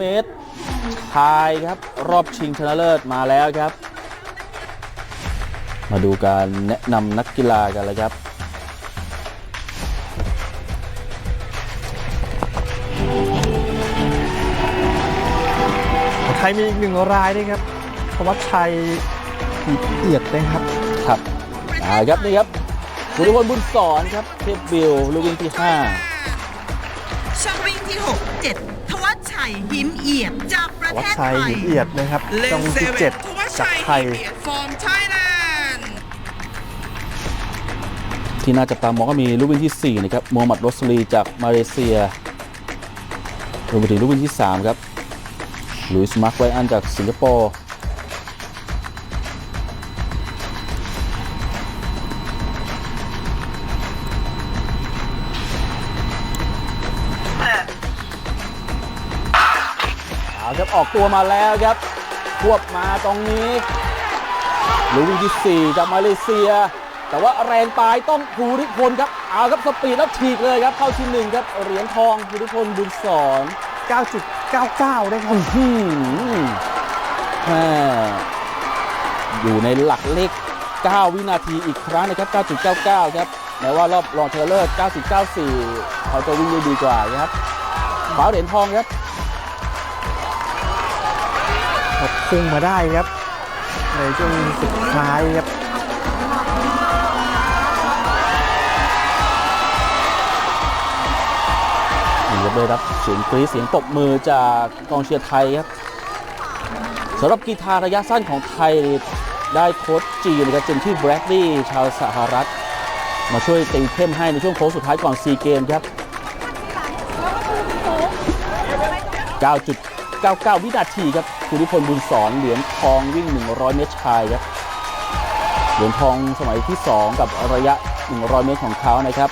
เมตรพายครับ รอบชิงชนะเลิศมาแล้วครับ มาดูการแนะนำนักกีฬากันเลยครับไทยมีอีกหนึ่งรายด้วยครับธวัชชัยหีบเอียดนะครับครับอ่าครับนี่ครับสุริพลบุญสอนครับเทพบิลลูกวิ่งที่ช่องวิ่งที่6 7 ทวัชชัยหินเอียดจากประวัเทชศชัยไทยหีบเอียดนะครับเลช่องนเซที่เว่เจ็ดนทวัชจากชัยไทยเบียดฟอร์มไทยแลนด์5ที่น่าจับตามองก็มีลูกวิ่งที่ 4 นะครับ มูฮัมหมัดโรสลีจากมาเลเซียรวมไปถึงลูกวิ่งที่ 3 ครับลุยส์มาร์คไวอันจากสิงคโปร์ อาครับออกตัวมาแล้วครับควบมาตรงนี้ลูกวิ่งที่ 4 จากมาเลเซีย แต่ว่าแรงปลายต้องภูริพลครับเอาครับสปีดแล้วฉีกเลยครับ เข้าที่หนึ่งครับเหรียญทองภูริพลบุญสอน9.99 ได้ครับอืมแม่อยู่ในหลักเลข 9 วินาทีอีกครั้งนะครับ 9.99 ครับแม้ว่ารอบรองชนะเลิศ9.94 เขาจะวิ่งได้ดีกว่านะครับคว้าเหรียญทองครับ พุ่งมาได้ครับ ในช่วงสุดท้ายครับนี่ครับได้รับเสียงกรี๊ดเสียงตบมือจากกองเชียร์ไทยครับสำหรับกีฬาระยะสั้นของไทยได้โค้ชจีนนะครับเจนที่แบรดลีย์ชาวสหรัฐ มาช่วยติวเข้มให้ในช่วงโค้งสุดท้ายก่อนซีเกมครับ 99 วินาทีครับภูริพลบุญสอนเหรียญทองวิ่ง 100 เมตรชายครับเหรียญทองสมัยที่ 2 กับระยะ 100 เมตรของเขานะครับ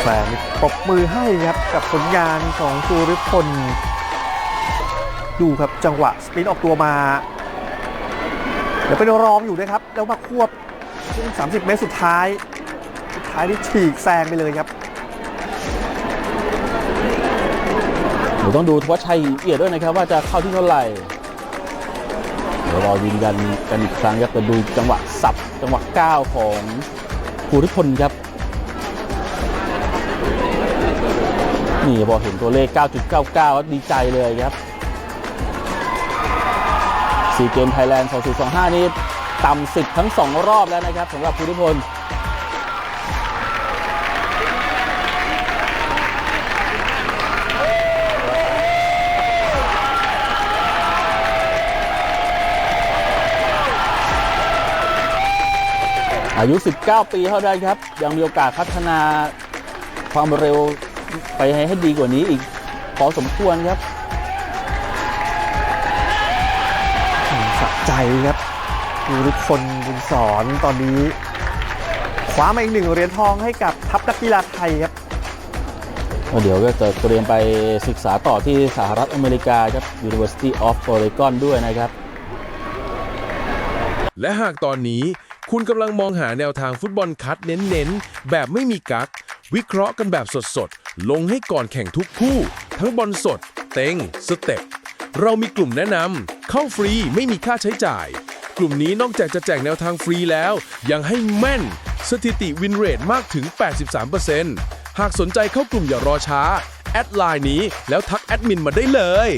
แฟนปรบมือให้ครับกับผลงานของสุริพลดูครับจังหวะสปรินต์ออกตัวมา เดี๋ยวเป็นรองอยู่นะครับ แล้วมาควบช่วง30 เมตรสุดท้าย ท้ายที่ฉีกแซงไปเลยครับเดี๋ยวต้องดูทวัชชัยเอียดด้วยนะครับ ว่าจะเข้าที่เท่าไหร่เดี๋ยวรอยืนยันกันอีกครั้งครับแต่ดูจังหวะสับจังหวะก้าวของภูริพลครับนี่พอเห็นตัวเลข 9.99 ดีใจเลยครับซีเกมไทยแลนด์ 2025 นี่ต่ำสิบทั้ง 2 รอบแล้วนะครับสำหรับภูริพล อายุ 19 ปีเท่านั้นครับ ยังมีโอกาสพัฒนาความเร็วไปให้ให้ดีกว่านี้อีกพอสมควรครับสะใจครับดูทุกคนบุญสอนตอนนี้คว้ามาอีกหนึ่งเหรียญทองให้กับทัพนักกีฬาไทยครับเดี๋ยวก็จะเตรียมไปศึกษาต่อที่สหรัฐอเมริกาครับ University of Oregon ด้วยนะครับ และหากตอนนี้ คุณกำลังมองหาแนวทางฟุตบอลคัดเน้นๆ แบบไม่มีกัก วิเคราะห์กันแบบสดๆ ลงให้ก่อนแข่งทุกคู่ ทั้งบอลสด เต็ง สเต็ป เรามีกลุ่มแนะนำเข้าฟรีไม่มีค่าใช้จ่าย กลุ่มนี้นอกจากจะแจกแนวทางฟรีแล้ว ยังให้แม่น สถิติวินเรทมากถึง 83%หากสนใจเข้ากลุ่มอย่ารอช้า แอดไลน์นี้แล้วทักแอดมินมาได้เลย